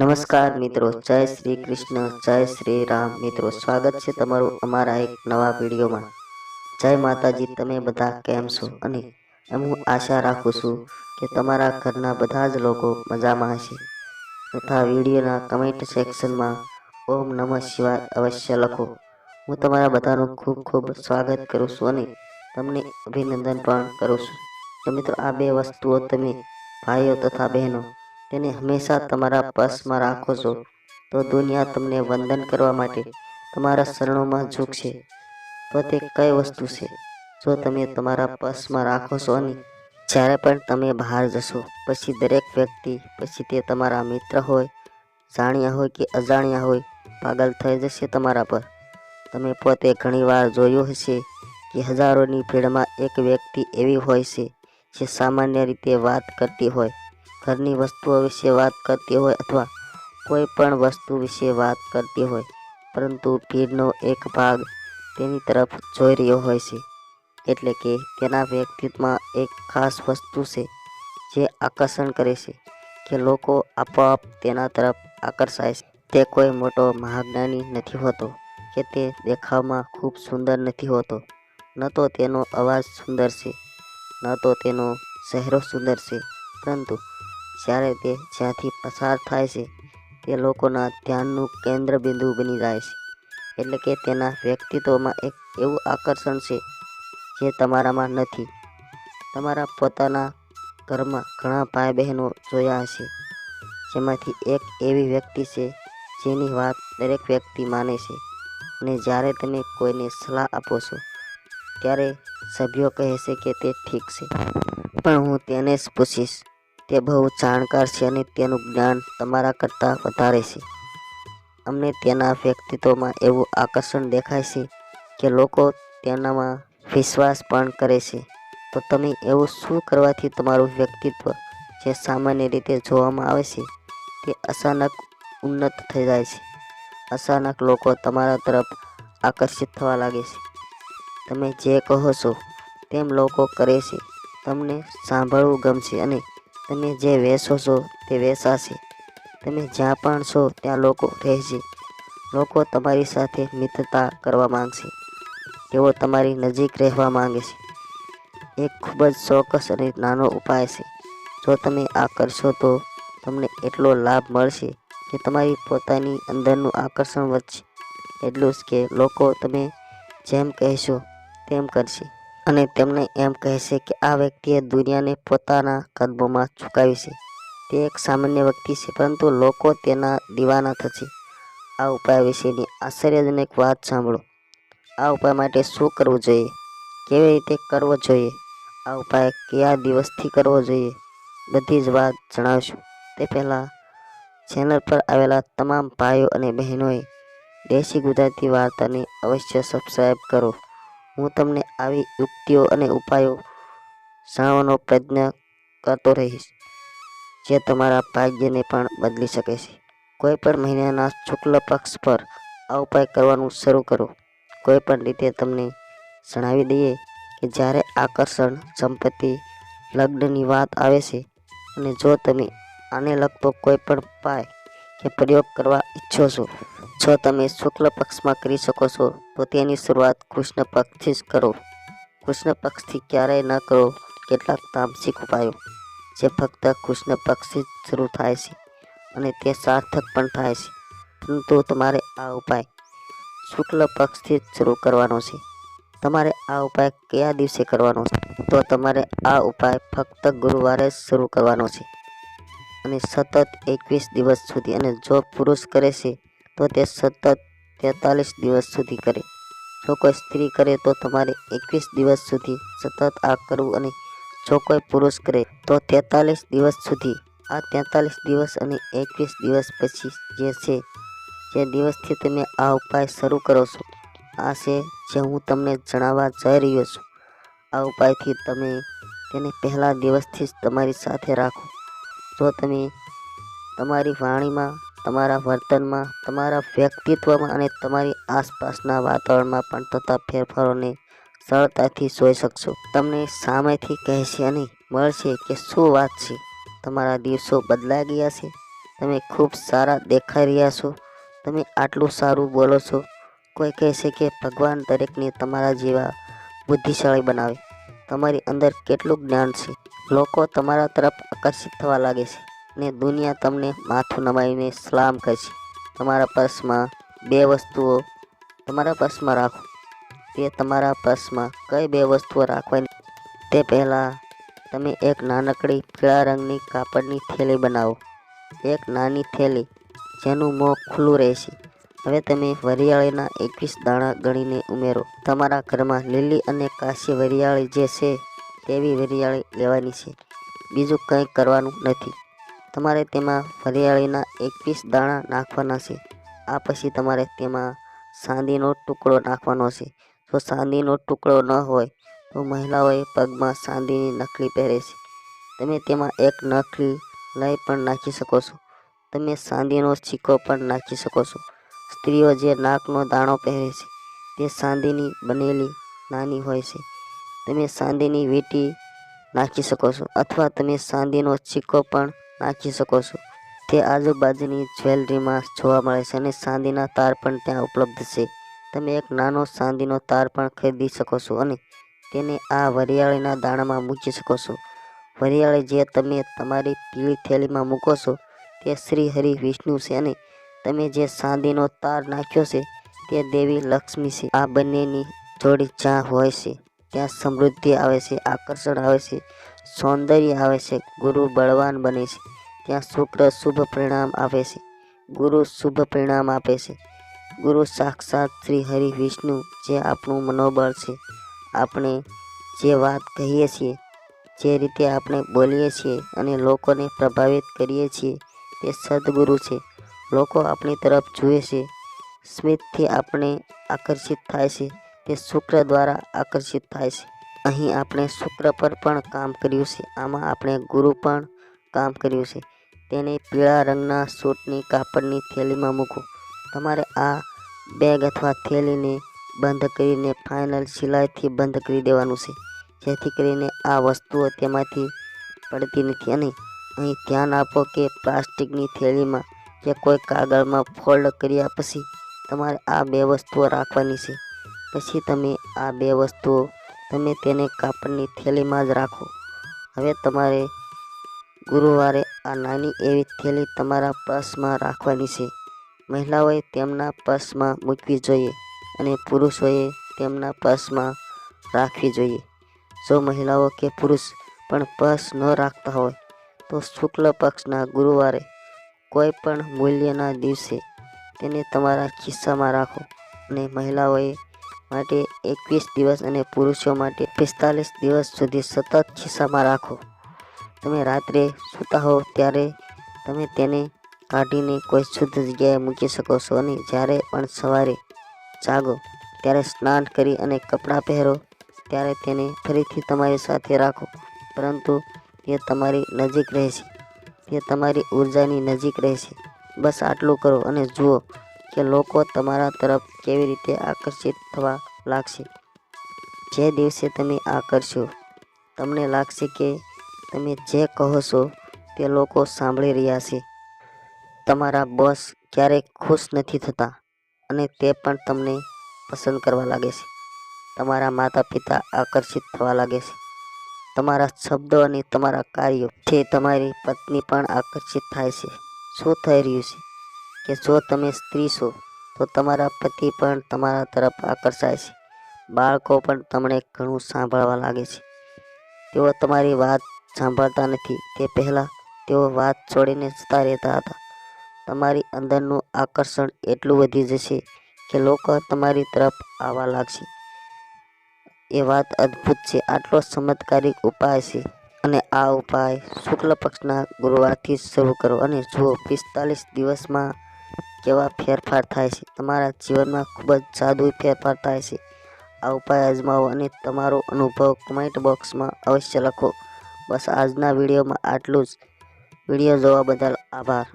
નમસ્કાર મિત્રો, જય શ્રી કૃષ્ણ, જય શ્રી રામ. મિત્રો, સ્વાગત છે તમારું અમારા એક નવા વિડીયોમાં. જય માતાજી, તમે બધા કેમ છો? અને હું આશા રાખું છું કે તમારા ઘરના બધા જ લોકો મજામાં હશે. તથા વિડીયોના કમેન્ટ સેક્શનમાં ઓમ નમઃ શિવાય અવશ્ય લખો. હું તમારા બધાનું ખૂબ ખૂબ સ્વાગત કરું છું અને તમને અભિનંદન પણ કરું છું. તો મિત્રો, આ બે વસ્તુઓ તમે ભાઈઓ તથા બહેનો તેને હંમેશા તમારા પર્સમાં રાખો છો. તો દુનિયા તમને વંદન કરવા માટે તમારા શરણોમાં ઝૂકશે. તો તે કઈ વસ્તુ છે? જો તમે તમારા પર્સમાં રાખો છો અને જ્યારે પણ તમે બહાર જશો, પછી દરેક વ્યક્તિ, પછી તે તમારા મિત્ર હોય, જાણ્યા હોય કે અજાણ્યા હોય, પાગલ થઈ જશે તમારા પર. તમે પોતે ઘણીવાર જોયું હશે કે હજારોની ભીડમાં એક વ્યક્તિ એવી હોય છે જે સામાન્ય રીતે વાત કરતી હોય. ઘરની વસ્તુઓ વિશે વાત કરતી હોય અથવા કોઈ પણ વસ્તુ વિશે વાત કરતી હોય, પરંતુ ભીડનો એક ભાગ તેની તરફ જોઈ રહ્યો હોય છે. એટલે કે તેના વ્યક્તિત્વમાં એક ખાસ વસ્તુ છે જે આકર્ષણ કરે છે, કે લોકો આપોઆપ તેના તરફ આકર્ષાય છે. તે કોઈ મોટો મહાજ્ઞાની નથી હોતો, કે તે દેખાવમાં ખૂબ સુંદર નથી હોતો. ન તો તેનો અવાજ સુંદર છે, ન તો તેનો ચહેરો સુંદર છે, પરંતુ જ્યારે તે જ્યાંથી પસાર થાય છે, તે લોકોના ધ્યાનનું કેન્દ્ર બિંદુ બની જાય છે. એટલે કે તેના વ્યક્તિત્વમાં એક એવું આકર્ષણ છે, જે તમારામાં નથી. તમારા પોતાના ઘરમાં ઘણા ભાઈ બહેનો જોયા હશે. જેમાંથી એક એવી વ્યક્તિ છે, જેની વાત દરેક વ્યક્તિ માને છે. અને જ્યારે તમે કોઈને સલાહ આપો છો, ત્યારે સભ્યો કહે છે કે તે ઠીક છે. પણ હું તેને જ પૂછીશ. તે બહુ જાણકાર છે અને તેનું જ્ઞાન તમારા કરતાં વધારે છે. અમને તેના વ્યક્તિત્વમાં એવું આકર્ષણ દેખાય છે કે લોકો તેનામાં વિશ્વાસ પણ કરે છે. તો તમે એવું શું કરવાથી તમારું વ્યક્તિત્વ જે સામાન્ય રીતે જોવામાં આવે છે તે અચાનક ઉન્નત થઈ જાય છે? અચાનક લોકો તમારા તરફ આકર્ષિત થવા લાગે છે. તમે જે કહો છો તેમ લોકો કરે છે. તમને સાંભળવું ગમશે અને તમે જે વેસો છો તે વેસાશે તમે જ્યાં પણ છો ત્યાં લોકો રહેશે. લોકો તમારી સાથે મિત્રતા કરવા માંગશે. તેઓ તમારી નજીક રહેવા માંગે છે. એક ખૂબ જ ચોક્કસ અને નાનો ઉપાય છે. જો તમે આ કરશો તો તમને એટલો લાભ મળશે કે તમારી પોતાની અંદરનું આકર્ષણ વધશે. એટલું જ કે લોકો તમે જેમ કહેશો તેમ કરશે. અને તેમને એમ કહે છે કે આ વ્યક્તિએ દુનિયાને પોતાના કદમોમાં ચૂકાવી છે. તે એક સામાન્ય વ્યક્તિ છે, પરંતુ લોકો તેના દીવાના થશે. આ ઉપાય વિશેની આશ્ચર્યજનક વાત સાંભળો. આ ઉપાય માટે શું કરવું જોઈએ? કેવી રીતે કરવો જોઈએ? આ ઉપાય કયા દિવસથી કરવો જોઈએ? બધી જ વાત જણાવશું. તે પહેલાં ચેનલ પર આવેલા તમામ ભાઈઓ અને બહેનોએ દેશી ગુજરાતી વાર્તાને અવશ્ય સબસ્ક્રાઈબ કરો. હું તમને આવી યુક્તિઓ અને ઉપાયો જાણવાનો પ્રયત્ન કરતો રહીશ, જે તમારા ભાગ્યને પણ બદલી શકે છે. કોઈ પણ મહિનાના શુક્લ પક્ષ પર આ ઉપાય કરવાનું શરૂ કરો. કોઈ પણ રીતે તમને જણાવી દઈએ કે જ્યારે આકર્ષણ, સંપત્તિ, લગ્નની વાત આવે છે અને જો તમે આને લગતો કોઈ પણ ઉપાય કે પ્રયોગ કરવા ઈચ્છો છો જો તમે શુક્લ પક્ષમાં કરી શકો છો, તો તેની શરૂઆત કૃષ્ણ પક્ષથી જ કરો. કૃષ્ણ પક્ષથી ક્યારેય ન કરો કેટલાક તામસિક ઉપાયો, જે ફક્ત કૃષ્ણ પક્ષથી જ શરૂ થાય છે અને તે સાર્થક પણ થાય છે. પરંતુ તમારે આ ઉપાય શુક્લ પક્ષથી જ શરૂ કરવાનો છે. તમારે આ ઉપાય કયા દિવસે કરવાનો છે? તો તમારે આ ઉપાય ફક્ત ગુરુવારે જ શરૂ કરવાનો છે. અને સતત એકવીસ દિવસ સુધી, અને જો પુરુષ કરે છે તો તે સતત તેતાલીસ દિવસ સુધી કરે. જો કોઈ સ્ત્રી કરે તો તમારે એકવીસ દિવસ સુધી સતત આ કરવું અને જો કોઈ પુરુષ કરે તો તેતાલીસ દિવસ સુધી. આ તેતાલીસ દિવસ અને એકવીસ દિવસ પછી જે છે, જે દિવસથી તમે આ ઉપાય શરૂ કરો છો, આ છે જે હું તમને જણાવવા જઈ રહ્યો છું. આ ઉપાયથી તમે તેને પહેલા દિવસથી જ તમારી સાથે રાખો. જો તમે તમારી વાણીમાં તમારા વર્તનમાં, તમારા વ્યક્તિત્વમાં અને તમારી આસપાસના વાતાવરણમાં પણ થતા ફેરફારોને સરળતાથી જોઈ શકશો. તમને સામેથી કહેશે અને મળશે કે શું વાત છે? તમારા દિવસો બદલાઈ ગયા છે. તમે ખૂબ સારા દેખાઈ રહ્યા છો. તમે આટલું સારું બોલો છો. કોઈ કહેશે કે ભગવાન દરેકને તમારા જેવા બુદ્ધિશાળી બનાવે. તમારી અંદર કેટલું જ્ઞાન છે? લોકો તમારા તરફ આકર્ષિત થવા લાગે છે. ને દુનિયા તમને માથું નમાવીને સલામ કરશે. તમારા પર્સમાં બે વસ્તુઓ તમારા પર્સમાં રાખો. તે તમારા પર્સમાં કઈ બે વસ્તુઓ રાખવાની? તે પહેલાં તમે એક નાનકડી પીળા રંગની કાપડની થેલી બનાવો. એક નાની થેલી જેનું મોં ખુલ્લું રહેશે. હવે તમે વરિયાળીના એકવીસ દાણા ગણીને ઉમેરો. તમારા ઘરમાં લીલી અને કાશી વરિયાળી જે છે, તેવી વરિયાળી લેવાની છે. બીજું કંઈ કરવાનું નથી. તમારે તેમાં વરિયાળીના એકવીસ દાણા નાખવાના છે. આ પછી તમારે તેમાં સાંદીનો ટુકડો નાખવાનો છે. જો સાંદીનો ટુકડો ન હોય, તો મહિલાઓએ પગમાં સાંદીની નકલી પહેરે છે. તમે તેમાં એક નકલી લઈ પણ નાખી શકો છો. તમે સાંદીનો સિક્કો પણ નાખી શકો છો. સ્ત્રીઓ જે નાકનો દાણો પહેરે છે, તે સાંદીની બનેલી નાની હોય છે. તમે સાંદીની વીંટી નાખી શકો છો. અથવા તમે સાંદીનો સિક્કો પણ નાખી શકો છો. તે આજુબાજુની જ્વેલરીમાં જોવા મળે છે અને ચાંદીના તાર પણ ત્યાં ઉપલબ્ધ છે. તમે એક નાનો ચાંદીનો તાર પણ ખરીદી શકો છો અને તેને આ વરિયાળીના દાણામાં મૂકી શકો છો. વરિયાળી જે તમે તમારી પીળી થેલીમાં મૂકો છો, તે શ્રી હરિ વિષ્ણુ છે અને તમે જે ચાંદીનો તાર નાખ્યો છે, તે દેવી લક્ષ્મી છે. આ બંનેની જોડી જ્યાં હોય છે, ત્યાં સમૃદ્ધિ આવે છે, આકર્ષણ આવે છે. સૌંદર્ય આવે છે, ગુરુ બળવાન બને છે. ત્યાં શુક્ર શુભ પરિણામ આપે છે, ગુરુ શુભ પરિણામ આપે છે. ગુરુ સાક્ષાત શ્રી હરિ વિષ્ણુ જે આપણું મનોબળ છે, આપણે જે વાત કહીએ છીએ, જે રીતે આપણે બોલીએ છીએ અને લોકોને પ્રભાવિત કરીએ છીએ, તે સદગુરુ છે. લોકો આપણી તરફ જુએ છે, સ્મિતથી આપણે આકર્ષિત થાય છે, તે શુક્ર દ્વારા આકર્ષિત થાય છે. અહીં આપણે શુક્ર પર પણ કામ કર્યું છે. આમાં આપણે ગુરુ પણ કામ કર્યું છે. તેને પીળા રંગના સૂટની કાપડની થેલીમાં મૂકો. તમારે આ બેગ અથવા થેલીને બંધ કરીને ફાઇનલ સિલાઈથી બંધ કરી દેવાનું છે. જેથી કરીને આ વસ્તુઓ તેમાંથી પડતી નથી. અને અહીં ધ્યાન આપો કે પ્લાસ્ટિકની થેલીમાં કે કોઈ કાગળમાં ફોલ્ડ કર્યા પછી તમારે આ બે વસ્તુઓ રાખવાની છે. પછી તમે આ બે વસ્તુઓ તમે તેને કાપડની થેલીમાં જ રાખો. હવે તમારે ગુરુવારે આ નાની એવી થેલી તમારા પર્સમાં રાખવાની છે. મહિલાઓએ તેમના પર્સમાં મૂકવી જોઈએ અને પુરુષોએ તેમના પર્સમાં રાખવી જોઈએ. જો મહિલાઓ કે પુરુષ પણ પર્સ ન રાખતા હોય, તો શુક્લ પક્ષના ગુરુવારે કોઈ પણ મૂલ્યના દિવસે તેને તમારા ખિસ્સામાં રાખો અને મહિલાઓએ માટે એકવીસ દિવસ અને પુરુષો માટે પિસ્તાલીસ દિવસ સુધી સતત ખિસ્સામાં રાખો. તમે રાત્રે સૂતા હો ત્યારે તમે તેને કાઢીને કોઈ શુદ્ધ જગ્યાએ મૂકી શકો છો અને જ્યારે પણ સવારે જાગો, ત્યારે સ્નાન કરી અને કપડાં પહેરો, ત્યારે તેને ફરીથી તમારી સાથે રાખો, પરંતુ તે તમારી નજીક રહેશે. તે તમારી ઉર્જાની નજીક રહેશે. બસ આટલું કરો અને જુઓ કે લોકો તમારા તરફ કેવી રીતે આકર્ષિત થવા લાગશે. જે દિવસે તમે આ કરશો, તમને લાગશે કે તમે જે કહો છો તે લોકો સાંભળી રહ્યા છે. તમારા બોસ ક્યારેય ખુશ નથી થતા અને તે પણ તમને પસંદ કરવા લાગે છે. તમારા માતા પિતા આકર્ષિત થવા લાગે છે. તમારા શબ્દો અને તમારા કાર્યોથી તમારી પત્ની પણ આકર્ષિત થાય છે. શું થઈ રહ્યું છે? કે જો તમે સ્ત્રી છો, તો તમારા પતિ પણ તમારા તરફ આકર્ષાય છે. બાળકો પણ તમને ઘણું સાંભળવા લાગે છે. તેઓ તમારી વાત સાંભળતા નથી. તે પહેલાં તેઓ વાત છોડીને જતા રહેતા હતા. તમારી અંદરનું આકર્ષણ એટલું વધી જશે કે લોકો તમારી તરફ આવવા લાગશે. એ વાત અદ્ભુત છે. આટલો ચમત્કારિક ઉપાય છે. અને આ ઉપાય શુક્લ પક્ષના ગુરુવારથી શરૂ કરો. અને જુઓ, પિસ્તાલીસ દિવસમાં કેવા ફેરફાર થાય છે? તમારા જીવનમાં ખૂબ જ જાદુ ફેરફાર થાય છે. આ ઉપાય અજમાવો અને તમારો અનુભવ કમેન્ટ બોક્સમાં અવશ્ય લખો. બસ આજના વિડીયોમાં આટલું જ. વીડિયો જોવા બદલ આભાર.